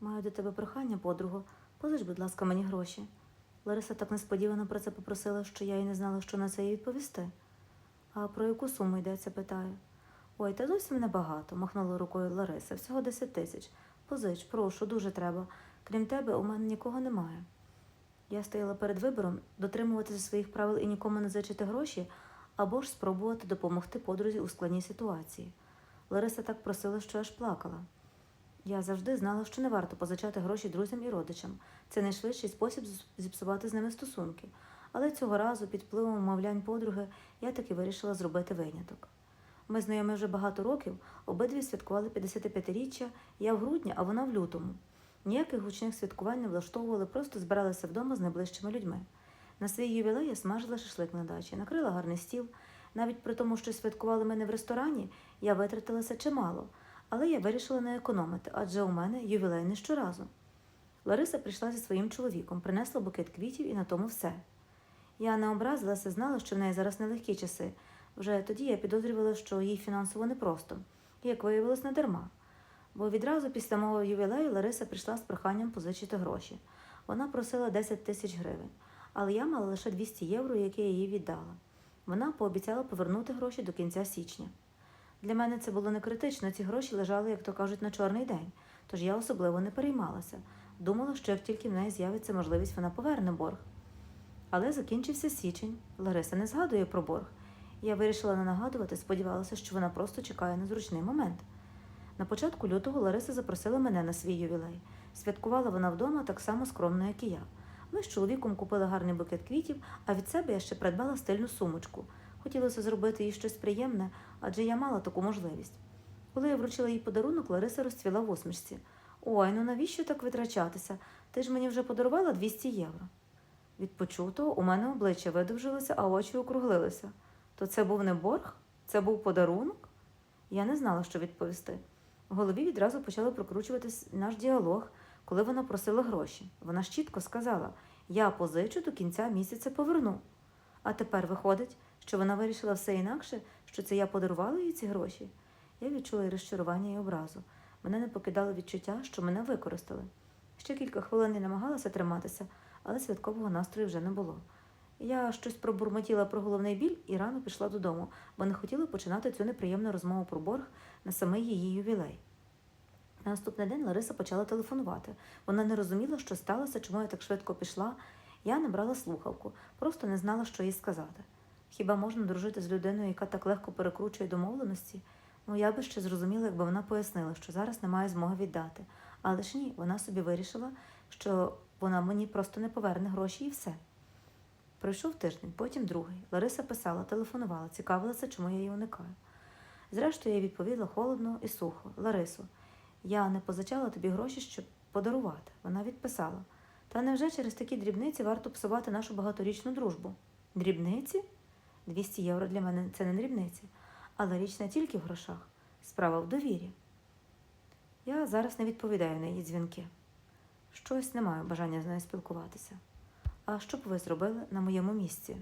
Маю до тебе прохання, подруго. Позич, будь ласка, мені гроші. Лариса так несподівано про це попросила, що я й не знала, що на це їй відповісти. А про яку суму йдеться, питаю. Ой, та зовсім небагато, махнула рукою Лариса. Всього 10 тисяч. Позич, прошу, дуже треба. Крім тебе, у мене нікого немає. Я стояла перед вибором дотримуватися своїх правил і нікому не зачити гроші, або ж спробувати допомогти подрузі у складній ситуації. Лариса так просила, що аж плакала. Я завжди знала, що не варто позичати гроші друзям і родичам. Це найшвидший спосіб зіпсувати з ними стосунки. Але цього разу, під впливом умовлянь подруги, я таки вирішила зробити виняток. Ми знайомі вже багато років, обидві святкували 55-річчя, я в грудні, а вона в лютому. Ніяких гучних святкувань не влаштовували, просто збиралися вдома з найближчими людьми. На свій ювілей я смажила шашлик на дачі, накрила гарний стіл. Навіть при тому, що святкували мене в ресторані, я витратилася чимало, але я вирішила не економити, адже у мене ювілей не щоразу. Лариса прийшла зі своїм чоловіком, принесла букет квітів і на тому все. Я не образилася, знала, що в неї зараз нелегкі часи. Вже тоді я підозрювала, що їй фінансово непросто, як виявилось, не дарма. Бо відразу після мого ювілею Лариса прийшла з проханням позичити гроші. Вона просила 10 тисяч гривень, але я мала лише 200 євро, які я їй віддала. Вона пообіцяла повернути гроші до кінця січня. Для мене це було не критично, ці гроші лежали, як то кажуть, на чорний день, тож я особливо не переймалася. Думала, що як тільки в неї з'явиться можливість, вона поверне борг. Але закінчився січень. Лариса не згадує про борг. Я вирішила не нагадувати, сподівалася, що вона просто чекає на зручний момент. На початку лютого Лариса запросила мене на свій ювілей. Святкувала вона вдома так само скромно, як і я. Ми з чоловіком купили гарний букет квітів, а від себе я ще придбала стильну сумочку. Хотілося зробити їй щось приємне, адже я мала таку можливість. Коли я вручила їй подарунок, Лариса розцвіла в усмішці. Ой, ну навіщо так витрачатися? Ти ж мені вже подарувала 200 євро. Від почутого у мене обличчя видовжилося, а очі округлилися. То це був не борг? Це був подарунок? Я не знала, що відповісти. В голові відразу почали прокручуватись наш діалог, коли вона просила гроші. Вона ж чітко сказала: я позичу до кінця місяця поверну. А тепер виходить, що вона вирішила все інакше, що це я подарувала їй ці гроші. Я відчула і розчарування, і образу. Мене не покидало відчуття, що мене використали. Ще кілька хвилин я намагалася триматися, але святкового настрою вже не було. Я щось пробурмотіла про головний біль і рано пішла додому, бо не хотіла починати цю неприємну розмову про борг на самий її ювілей. На наступний день Лариса почала телефонувати. Вона не розуміла, що сталося, чому я так швидко пішла. Я не брала слухавку, просто не знала, що їй сказати. Хіба можна дружити з людиною, яка так легко перекручує домовленості? Ну, я би ще зрозуміла, якби вона пояснила, що зараз немає змоги віддати. Але ж ні, вона собі вирішила, що вона мені просто не поверне гроші і все. Пройшов тиждень, потім другий. Лариса писала, телефонувала, цікавилася, чому я її уникаю. Зрештою, я відповіла холодно і сухо. Ларисо, я не позичала тобі гроші, щоб подарувати. Вона відписала. Та невже через такі дрібниці варто псувати нашу багаторічну дружбу? Дрібниці? 200 євро для мене це не дрібниці. Але річ не тільки в грошах, справа в довірі. Я зараз не відповідаю на її дзвінки. Щось не маю бажання з нею спілкуватися. А що б ви зробили на моєму місці?